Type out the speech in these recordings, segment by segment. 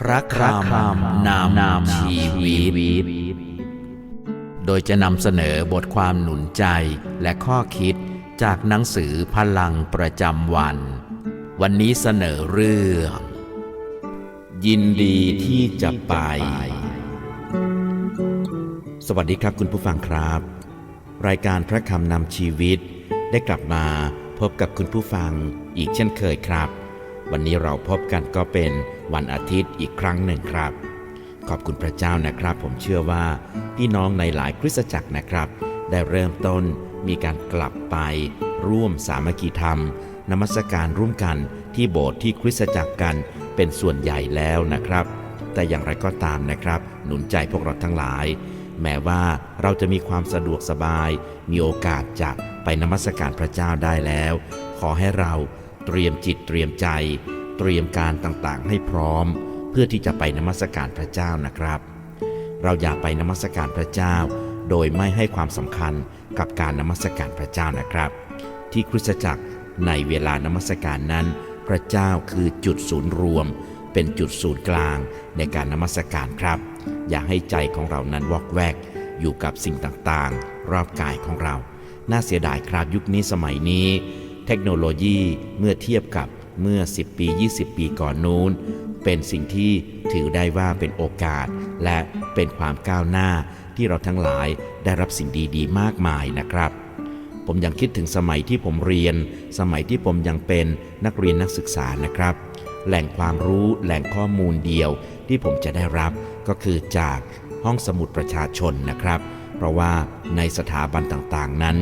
พระคำนำนำชีวิต โดยจะนำเสนอบทความหนุนใจและข้อคิดจากหนังสือพลังประจำวัน วันนี้เสนอเรื่อง ยินดีที่จะไป สวัสดีครับคุณผู้ฟังครับ รายการพระคำนำชีวิตได้กลับมาพบกับคุณผู้ฟังอีกเช่นเคยครับ วันนี้เราพบกันก็เป็นวันอาทิตย์อีกครั้งหนึ่งครับ ขอบคุณพระเจ้านะครับ ผมเชื่อว่า พี่น้องในหลายคริสตจักรนะครับ ได้เริ่มต้นมีการกลับไป ร่วมสามัคคีธรรมนมัสการร่วมกันที่โบสถ์ที่คริสตจักรกันเป็นส่วนใหญ่แล้วนะครับ แต่อย่างไรก็ตามนะครับ หนุนใจพวกเราทั้งหลาย แม้ว่าเราจะมีความสะดวกสบาย มีโอกาสจะไปนมัสการพระเจ้าได้แล้ว ขอให้เรา เตรียมจิตเตรียมใจ เตรียมการต่างๆ ให้พร้อม เพื่อที่จะไปนมัสการพระเจ้านะครับ เราอย่าไปนมัสการพระเจ้า โดยไม่ให้ความสำคัญกับการนมัสการพระเจ้านะครับ ที่คริสตจักรในเวลานมัสการนั้น พระเจ้าคือจุดศูนย์รวม เป็นจุดศูนย์กลางในการนมัสการครับ อย่าให้ใจของเรานั้นวอกแวก อยู่กับสิ่งต่างๆ รอบกายของเรา น่าเสียดายครับยุคนี้สมัยนี้ เทคโนโลยีเมื่อเทียบกับเมื่อ 10 ปี 20 ปีก่อนนู้น เป็นสิ่งที่ถือได้ว่าเป็นโอกาส และเป็นความก้าวหน้าที่เราทั้งหลายได้รับสิ่งดีๆ มากมายนะครับ ผมยังคิดถึงสมัยที่ผมเรียน สมัยที่ผมยังเป็นนักเรียนนักศึกษานะครับ แหล่งความรู้แหล่งข้อมูลเดียวที่ผมจะได้รับก็คือจากห้องสมุดประชาชนนะครับ เพราะว่าในสถาบันต่างๆนั้น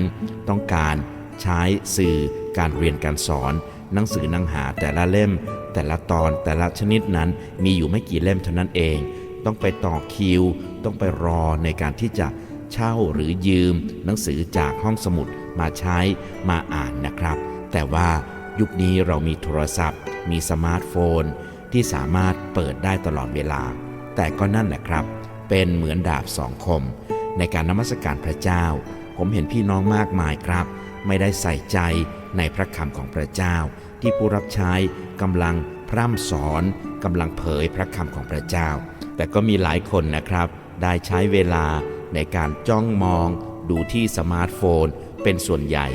ต้องการ ใช้สื่อการเรียนการสอน หนังสือหนังหาแต่ละเล่ม แต่ละตอนแต่ละชนิดนั้นมีอยู่ไม่กี่เล่มเท่านั้นเอง ต้องไปต่อคิว ต้องไปรอในการที่จะเช่าหรือยืม หนังสือจากห้องสมุดมาใช้มาอ่านนะครับ แต่ว่ายุคนี้เรามีโทรศัพท์ มีสมาร์ทโฟน ที่สามารถเปิดได้ตลอดเวลา แต่ก็นั่นแหละครับ เป็นเหมือนดาบสองคม ในการนมัสการพระเจ้า ผมเห็นพี่น้องมากมายครับ ไม่ได้ใส่ใจในพระคำของพระเจ้า ที่ผู้รับใช้กำลังพร่ำสอนกำลังเผยพระคำของพระเจ้า แต่ก็มีหลายคนนะครับ ได้ใช้เวลาในการจ้องมองดูที่สมาร์ทโฟน เป็นส่วนใหญ่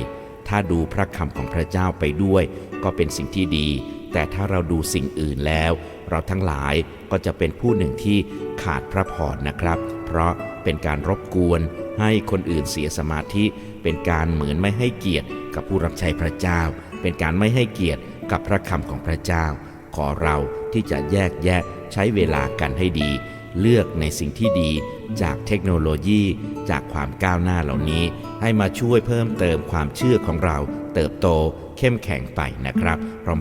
ถ้าดูพระคำของพระเจ้าไปด้วย ก็เป็นสิ่งที่ดี แต่ถ้าเราดูสิ่งอื่นแล้ว เราทั้งหลายก็จะเป็นผู้หนึ่งที่ขาดพระพรนะครับ เพราะเป็นการรบกวนให้คนอื่นเสียสมาธิ เป็นการเหมือนไม่ให้เกียรติกับผู้รับใช้พระเจ้า เป็นการไม่ให้เกียรติกับพระคำของพระเจ้า ขอเราที่จะแยกแยะใช้เวลากันให้ดี เลือกในสิ่งที่ดีจากเทคโนโลยี จากความก้าวหน้าเหล่านี้ ให้มาช่วยเพิ่มเติมความเชื่อของเราเติบโตเข้มแข็งไปนะครับ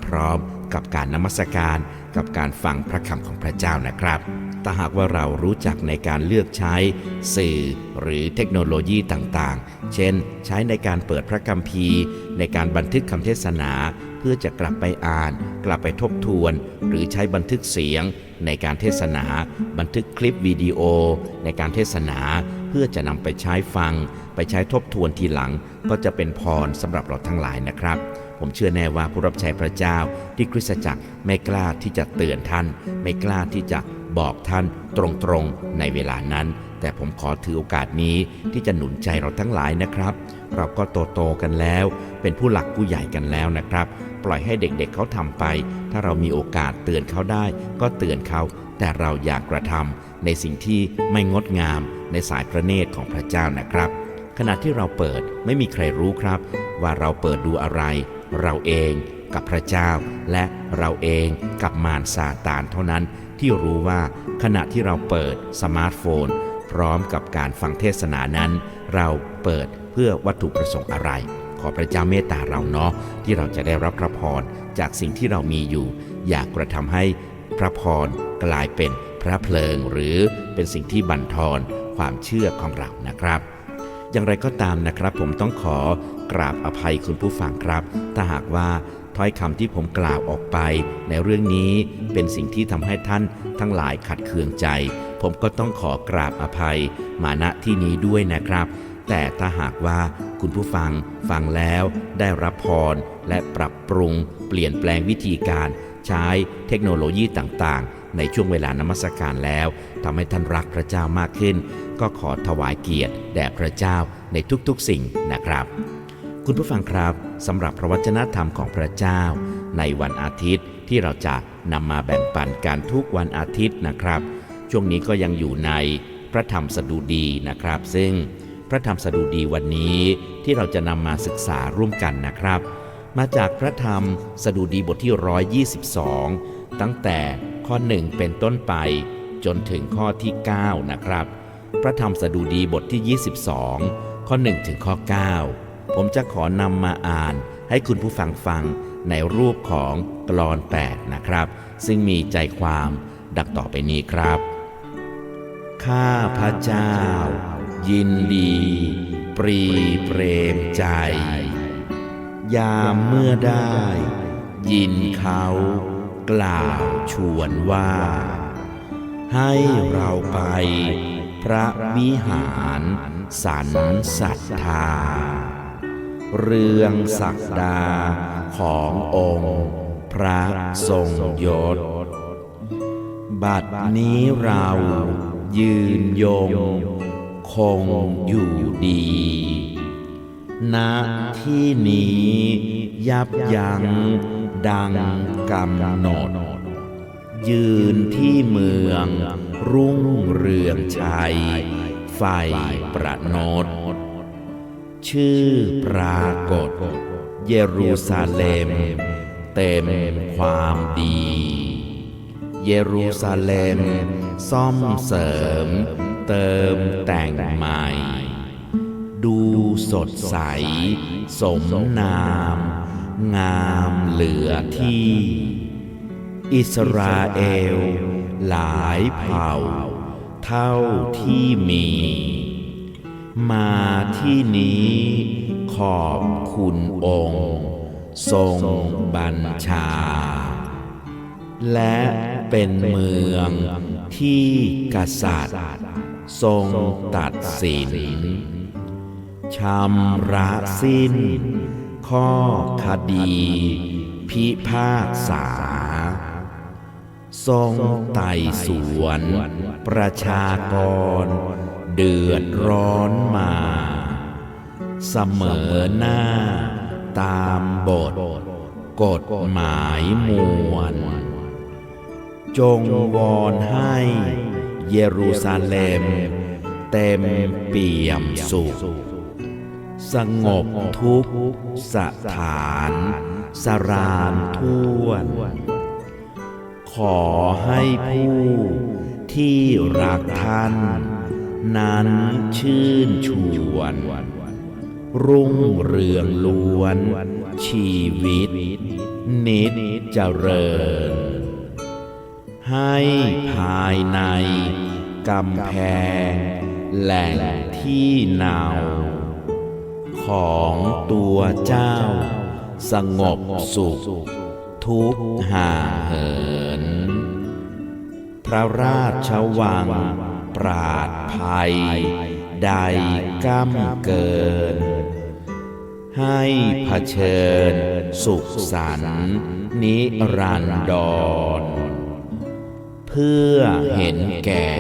พร้อมๆ กับการนมัสการ กับการฟังพระคำของพระเจ้านะครับ ถ้าหากว่าเรารู้จักในการเลือกใช้สื่อหรือเทคโนโลยีต่างๆ เช่น ใช้ในการเปิดพระคัมภีร์ ในการบันทึกคำเทศนา เพื่อจะกลับไปอ่าน กลับไปทบทวน หรือใช้บันทึกเสียง ในการเทศนา บันทึกคลิปวิดีโอ ในการเทศนาเพื่อจะนำไปใช้ฟัง ไปใช้ทบทวนทีหลัง ก็จะเป็นพรสำหรับเราทั้งหลายนะครับผมเชื่อแน่ว่าผู้รับใช้พระเจ้าที่คริสตจักรไม่กล้าที่จะเตือนท่าน ไม่กล้าที่จะ บอกท่านตรงๆในเวลานั้น แต่ผมขอถือโอกาสนี้ที่จะหนุนใจเราทั้งหลายนะครับ เราก็โตๆกันแล้ว เป็นผู้หลักผู้ใหญ่กันแล้วนะครับ ปล่อยให้เด็กๆเเขาทำไป ถ้าเรามีโอกาสเตือนเขาได้ ก็เตือนเขาแต่เราอยากกระทำในสิ่งที่ไม่งดงามในสายพระเนตรของพระเจ้านะครับ ขณะที่เราเปิดไม่มีใครรู้ครับ ว่าเราเปิดดูอะไร เราเองกับพระเจ้า และเราเองกับมารซาตานเท่านั้น ที่รู้ว่าขณะที่เราเปิดสมาร์ทโฟน พร้อมกับการฟังเทศนานั้น เราเปิดเพื่อวัตถุประสงค์อะไร ขอพระเจ้าเมตตาเราเนาะที่เราจะได้รับพระพรจากสิ่งที่เรามีอยู่ อยากกระทำให้พระพรกลายเป็นพระเพลิงหรือเป็นสิ่งที่บั่นทอนความเชื่อของเรานะครับ อย่างไรก็ตามนะครับ ผมต้องขอกราบอภัยคุณผู้ฟังครับ ถ้าหากว่า ถ้อยคำที่ผมกล่าวออกไป ในเรื่องนี้เป็นสิ่งที่ทำให้ท่านทั้งหลายขัดเคืองใจ ผมก็ต้องขอกราบอภัย มาณที่นี้ด้วยนะครับ แต่ถ้าหากว่าคุณผู้ฟังฟังแล้วได้รับพร และปรับปรุง เปลี่ยนแปลงวิธีการ ใช้เทคโนโลยีต่างๆ ในช่วงเวลานมัสการแล้วทำให้ท่านรักพระเจ้ามากขึ้น ก็ขอถวายเกียรติแด่พระเจ้าในทุกๆสิ่งนะครับ คุณผู้ฟังครับสำหรับพระวจนะธรรมของพระเจ้า ในวันอาทิตย์ที่เราจะนำมาแบ่งปันกันทุกวันอาทิตย์นะครับ ช่วงนี้ก็ยังอยู่ในพระธรรมสดุดีนะครับ ซึ่งพระธรรมสดุดีวันนี้ที่เราจะนำมาศึกษาร่วมกันนะครับ มาจากพระธรรมสดุดีบทที่ 122 ตั้งแต่ข้อ 1 เป็นต้นไป จนถึงข้อที่ 9 นะครับ พระธรรมสดุดีบทที่ 22 ข้อ 1 ถึงข้อ 9 ผมจะขอนำมาอ่านให้คุณผู้ฟังฟังในรูปของกลอน8นะครับ ซึ่งมีใจความดังต่อไปนี้ครับ ข้าพระเจ้า ยินดี ปรีเปรมใจ ยามเมื่อได้ ยินเขากล่าวชวนว่า ให้เราไปพระวิหารสันสัทธา เรื่องศักดาขององค์ พระทรงยศ บัดนี้เรายืนยง คงอยู่ดี ณที่นี้ยับยั้งดังกำหนด ยืนที่เมืองรุ่งเรืองชัยไฟประนด ชื่อปรากฏ เยรูซาเล็ม เต็มความดี เยรูซาเล็ม ซ่อมเสริม เติมแต่งใหม่ ดูสดใส สมนาม งามเหลือที่ อิสราเอล หลายเผ่า เท่าที่มี มาที่นี้ขอบคุณองค์ ทรงบัญชา และเป็นเมืองที่กษัตริย์ ทรงตัดสินชำระสิ้น ข้อคดี พิพากษา ทรงไต่สวน ประชากร เดือดร้อนมา เสมอหน้าตามบทกฎหมายมวล จงวอนให้เยรูซาเล็ม เต็มเปี่ยมสุข สงบทุกสถานสรานท่วน ขอให้ผู้ที่รักท่าน นั้นชื่นชวน รุ่งเรืองล้วน ชีวิต นิจเจริญ ให้ภายในกำแพง แหล่งที่เนาของตัวเจ้า สงบสุข ทุกห่างเหิน พระราชวัง ปราดภัย ใดก้ำเกิน ให้เผชิญ สุขสันนิรันดร เพื่อเห็นแก่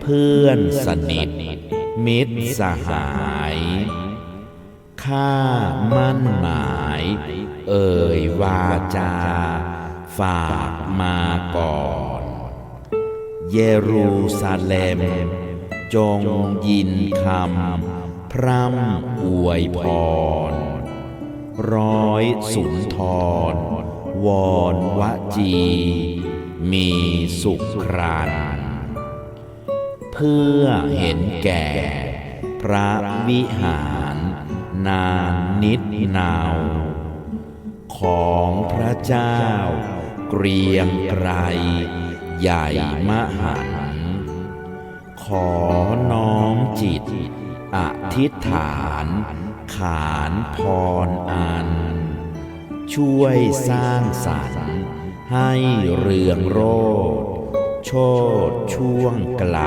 เพื่อนสนิท มิตรสหายข้ามั่นหมาย เอ่ยวาจา ฝากมาก่อน เยรูซาเล็ม จงยินคำพร่ำอวยพร ร้อยสุนทร วอนวจี มีสุขรานเพื่อเห็นแก่ พระวิหารนานนิดนาว ของพระเจ้าเกรียงไกร ใหญ่มหันขอน้อมจิต อธิษฐาน ขานพรอัน ช่วยสร้างสรรค์ให้เรืองโรดโชดช่วงไกล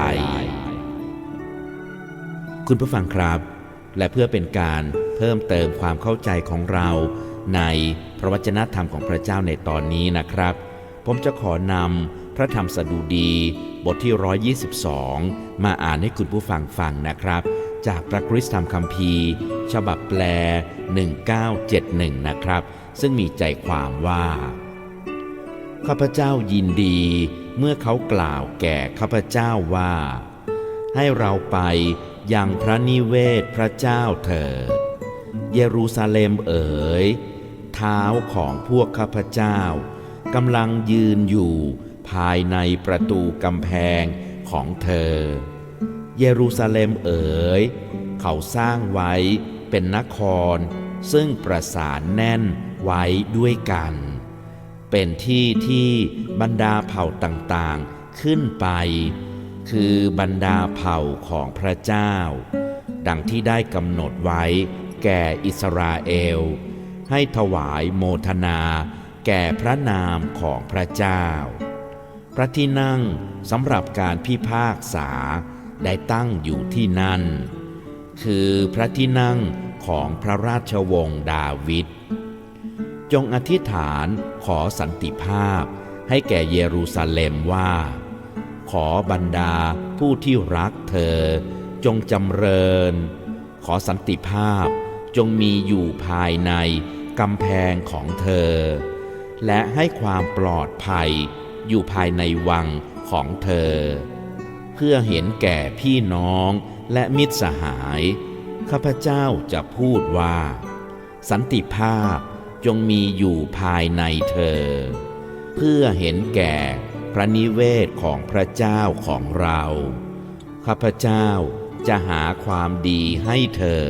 คุณผู้ฟังครับ และเพื่อเป็นการเพิ่มเติมความเข้าใจของเราในพระวจนะธรรมของพระเจ้าในตอนนี้นะครับ ผมจะขอนำ ระธรรมสดุดี บทที่ 122 มาอ่านให้คุณผู้ฟังฟังนะครับ จากพระคริสตธรรมคัมภีร์ ฉบับแปล 1971 นะครับ ซึ่งมีใจความว่า ข้าพเจ้ายินดีเมื่อเขากล่าวแก่ข้าพเจ้าว่า ให้เราไปยังพระนิเวศพระเจ้าเถิดเยรูซาเล็มเอ๋ย เท้าของพวกข้าพเจ้ากำลังยืนอยู่ ภายในประตูกำแพงของเธอ เยรูซาเล็มเอ๋ย เขาสร้างไว้เป็นนคร ซึ่งประสานแน่นไว้ด้วยกัน เป็นที่ที่บรรดาเผ่าต่างๆขึ้นไป คือบรรดาเผ่าของพระเจ้า ดังที่ได้กำหนดไว้แก่อิสราเอล ให้ถวายโมทนาแก่พระนามของพระเจ้า ระที่นั่งสำหรับการพิพากษาได้ตั้งอยู่ที่นั่น คือพระที่นั่งของพระราชวงศ์ดาวิดจงอธิษฐานขอสันติภาพให้แก่เยรูซาเล็มว่า ขอบรรดาผู้ที่รักเธอ จงจำเริญ ขอสันติภาพจงมีอยู่ภายในกำแพงของเธอ และให้ความปลอดภัย อยู่ภายในวังของเธอ เพื่อเห็นแก่พี่น้องและมิตรสหาย ข้าพเจ้าจะพูดว่า สันติภาพจงมีอยู่ภายในเธอ เพื่อเห็นแก่พระนิเวศของพระเจ้าของเรา ข้าพเจ้าจะหาความดีให้เธอ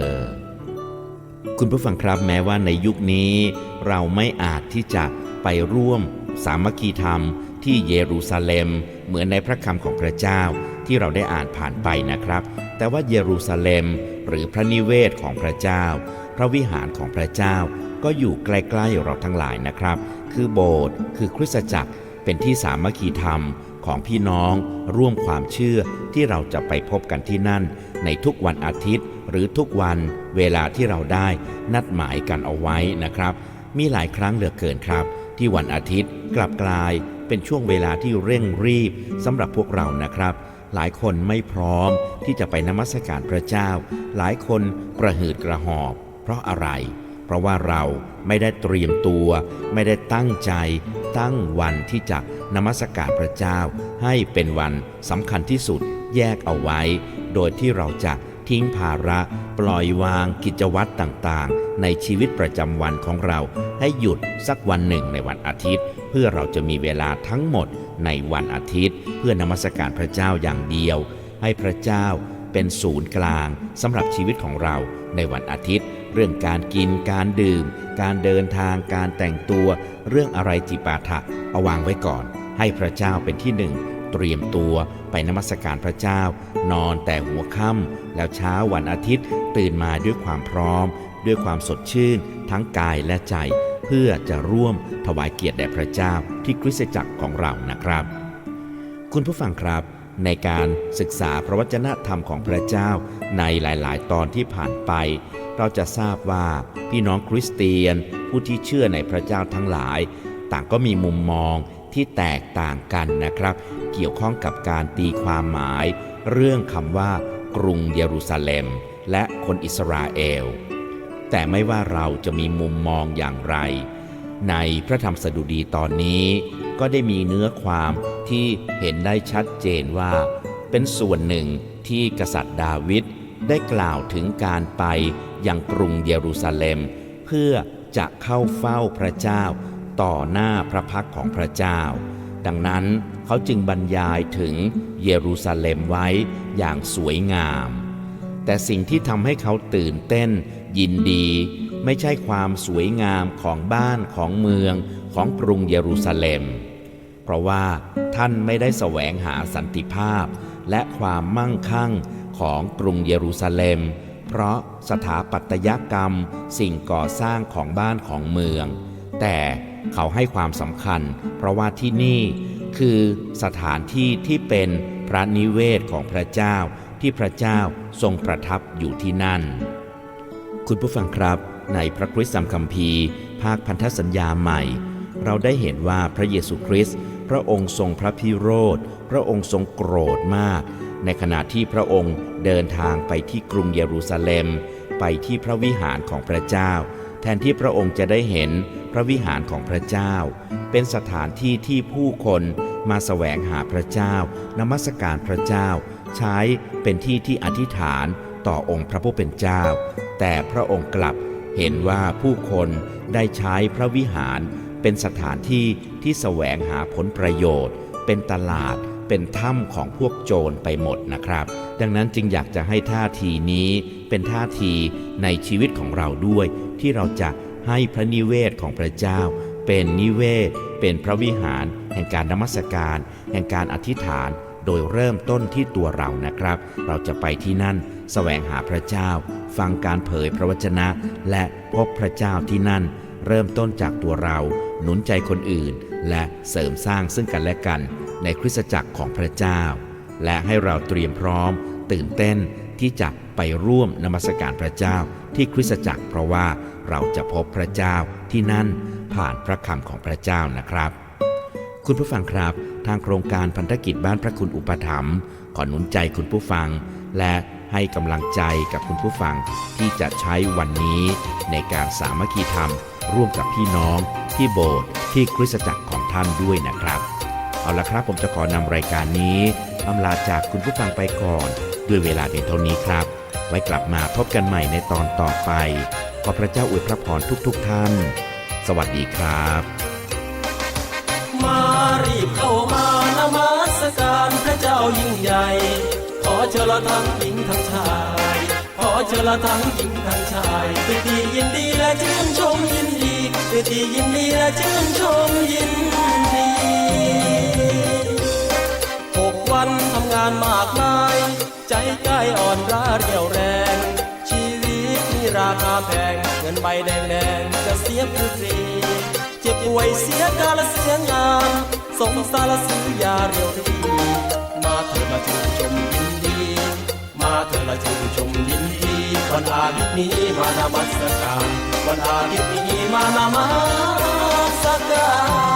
คุณผู้ฟังครับแม้ว่าในยุคนี้ เราไม่อาจที่จะไปร่วมสามัคคีธรรม ที่เยรูซาเล็ม เหมือนในพระคำของพระเจ้าที่เราได้อ่านผ่านไปนะครับ แต่ว่าเยรูซาเล็ม หรือพระนิเวศของพระเจ้า พระวิหารของพระเจ้า ก็อยู่ใกล้ๆเราทั้งหลายนะครับ คือโบสถ์คือคริสตจักรเป็นที่สามัคคีธรรมของพี่น้องร่วมความเชื่อที่เราจะไปพบกันที่นั่น ในทุกวันอาทิตย์ หรือทุกวันเวลาที่เราได้นัดหมายกันเอาไว้นะครับ มีหลายครั้งเหลือเกินครับ ที่วันอาทิตย์กลับกลาย เป็นช่วงเวลาที่เร่งรีบสำหรับพวกเรานะครับ หลายคนไม่พร้อมที่จะไปนมัสการพระเจ้า หลายคนกระหืดกระหอบ เพราะอะไร เพราะว่าเราไม่ได้เตรียมตัว ไม่ได้ตั้งใจ ตั้งวันที่จะนมัสการพระเจ้า ให้เป็นวันสำคัญที่สุดแยกเอาไว้ โดยที่เราจะทิ้งภาระ ปล่อยวางกิจวัตรต่างๆ ในชีวิตประจำวันของเรา ให้หยุดสักวันหนึ่งในวันอาทิตย์ เพื่อเราจะมีเวลาทั้งหมดในวันอาทิตย์ เพื่อนมัสการพระเจ้าอย่างเดียว ให้พระเจ้าเป็นศูนย์กลางสำหรับชีวิตของเราในวันอาทิตย์ เรื่องการกินการดื่ม การเดินทางการแต่งตัว เรื่องอะไรจิปาถะเอาวางไว้ก่อน ให้พระเจ้าเป็นที่หนึ่งเตรียมตัวไปนมัสการพระเจ้า นอนแต่หัวค่ำแล้วเช้าวันอาทิตย์ตื่นมาด้วยความพร้อม ด้วยความสดชื่น ทั้งกายและใจ พื่อจะร่วมถวายเกียรติแด่พระเจ้าที่คริสตจักรของเรานะครับ คุณผู้ฟังครับ ในการศึกษาพระวจนะธรรมของพระเจ้าในหลาย ๆ ตอนที่ผ่านไป เราจะทราบว่าพี่น้องคริสเตียน ผู้ที่เชื่อในพระเจ้าทั้งหลาย ต่างก็มีมุมมองที่แตกต่างกันนะครับ เกี่ยวข้องกับการตีความหมาย เรื่องคำว่ากรุงเยรูซาเล็ม และคนอิสราเอล แต่ไม่ว่าเราจะมีมุมมองอย่างไร ในพระธรรมสดุดีตอนนี้ ก็ได้มีเนื้อความที่เห็นได้ชัดเจนว่า เป็นส่วนหนึ่งที่กษัตริย์ดาวิดได้กล่าวถึงการไปยังกรุงเยรูซาเล็ม เพื่อจะเข้าเฝ้าพระเจ้า ต่อหน้าพระพักของพระเจ้า ดังนั้นเขาจึงบรรยายถึงเยรูซาเล็มไว้อย่างสวยงาม แต่สิ่งที่ทำให้เขาตื่นเต้น ยินดี ไม่ใช่ความสวยงามของบ้านของเมืองของกรุงเยรูซาเล็ม เพราะว่าท่านไม่ได้แสวงหาสันติภาพ และความมั่งคั่งของกรุงเยรูซาเล็ม เพราะสถาปัตยกรรมสิ่งก่อสร้างของบ้านของเมือง แต่เขาให้ความสำคัญ เพราะว่าที่นี่คือสถานที่ที่เป็นพระนิเวศของพระเจ้าที่พระเจ้าทรงประทับอยู่ที่นั่น คุณผู้ฟังครับ ในพระคริสตธรรมคัมภีร์ ภาคพันธสัญญาใหม่ เราได้เห็นว่าพระเยซูคริสต์พระองค์ทรงพระพิโรธ พระองค์ทรงโกรธมาก ในขณะที่พระองค์เดินทางไปที่กรุงเยรูซาเล็ม ไปที่พระวิหารของพระเจ้า แทนที่พระองค์จะได้เห็นพระวิหารของพระเจ้า เป็นสถานที่ที่ผู้คนมาแสวงหาพระเจ้านมัสการพระเจ้า ใช้เป็นที่ที่อธิษฐาน ต่อองค์พระผู้เป็นเจ้า แต่พระองค์กลับเห็นว่าผู้คนได้ใช้พระวิหาร เป็นสถานที่ที่แสวงหาผลประโยชน์ เป็นตลาด เป็นถ้ำของพวกโจรไปหมดนะครับ ดังนั้นจึงอยากจะให้ท่าทีนี้เป็นท่าทีในชีวิตของเราด้วย ที่เราจะให้พระนิเวศของพระเจ้า เป็นนิเวศ เป็นพระวิหาร แห่งการนมัสการ แห่งการอธิษฐาน โดยเริ่มต้นที่ตัวเรานะครับ เราจะไปที่นั่น แสวงหาพระเจ้า ฟังการเผยพระวจนะ และพบพระเจ้าที่นั่น เริ่มต้นจากตัวเรา หนุนใจคนอื่น และเสริมสร้างซึ่งกันและกันในคริสตจักรของพระเจ้า และให้เราเตรียมพร้อม ตื่นเต้นที่จะไปร่วมนมัสการพระเจ้าที่คริสตจักร เพราะว่าเราจะพบพระเจ้าที่นั่นผ่านพระคำของพระเจ้านะครับ คุณผู้ฟังครับ ทางโครงการพันธกิจบ้านพระคุณอุปถัมภ์ขอหนุนใจคุณผู้ฟัง และ ให้กำลังใจกับคุณผู้ฟังที่จะใช้วันนี้ในการสามัคคีธรรม ร่วมกับพี่น้อง ที่โบสถ์ที่คริสตจักรของท่านด้วยนะครับ เอาละครับผมจะขอนำรายการนี้อำลาจากคุณผู้ฟังไปก่อน ด้วยเวลาเพียงเท่านี้ครับ ไว้กลับมาพบกันใหม่ในตอนต่อไป ขอพระเจ้าอวยพระพรทุกๆทท่าน สวัสดีครับ มารีบเข้ามานมัสการพระเจ้ายิ่งใหญ่ เชิญละทั้งหญิงทั้งชาย ขอเชิญละทั้งหญิงทั้งชายด้วยที่ยินดีและชื่นชมยินดีด้วยที่ยินดีและชื่นชมยินดีหกวันทำงานมากมาย ใจใกายอ่อนร้าเรียวแรง ชีวิตมีราคาแพง เงินใบแดงแดงจะเสียฟรีเจ็บป่วยเสียการและเสียงานสงสารซื้อยาเรียวดีมาเถิดมาชื่นชม วันอาทิตย์นี้มานมัสการวันอาทิตย์นี้มานมัสการ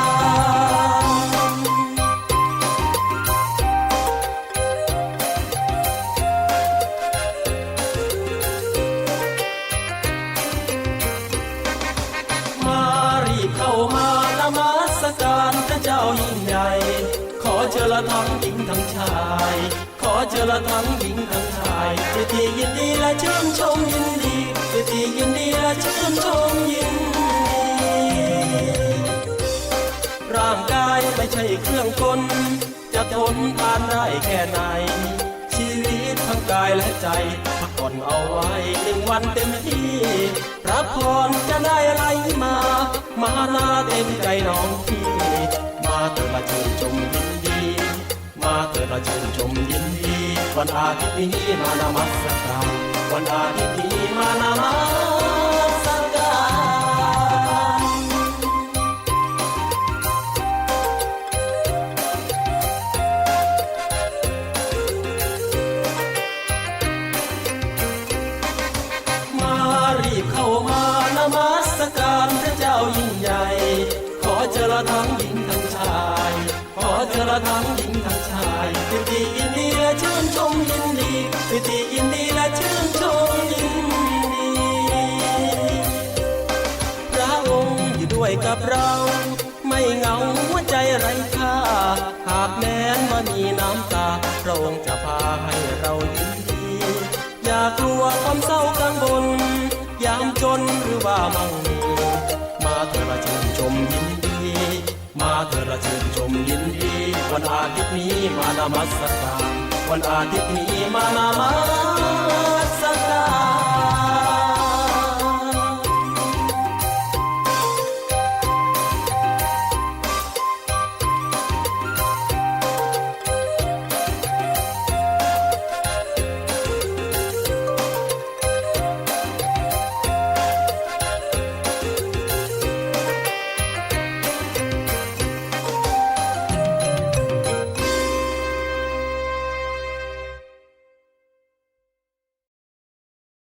ละทั้งหญิงทั้งชายด้วยที่ยินดีและชื่นชมยินดีด้วยที่ยินดีและชื่นชมยินดีร่างกายไม่ใช่เครื่องกลจะทนทานได้แค่ไหน ชีวิตทั้งกายและใจพักผ่อนเอาไว้หนึ่งวันเต็มที่พระพรจะได้ไหลมา มานาเต็มใจน้องพี่มาเถิดมาชื่นชมยินดี มาเถิดมาชื่นชมยินดี วันอาทิตย์นี้มานมัสการวันอาทิตย์นี้มานมัสการมารีบเข้ามานมัสการพระเจ้ายิ่งใหญ่ ขอเจริญทั้งหญิงทั้งชาย ขอเจริญทั้งหญิงทั้งชาย ชื่นชมยินดีพิธียินดีและชื่นชมยินดีพระองค์อยู่ด้วยกับเรา ไม่เหงาหัวใจไร้ค่า หากแม้นว่ามีน้ำตา พระองค์จะพาให้เรายิ้มดี อย่ากลัวความเศร้ากังวลยามจนหรือว่ามั่งมีมาเถิดมาชื่นชมยินดี มาเถิดมาชื่นชมยินดี วันอาทิตย์นี้มานมัสการ วันอาทิตย์นี้มานมัส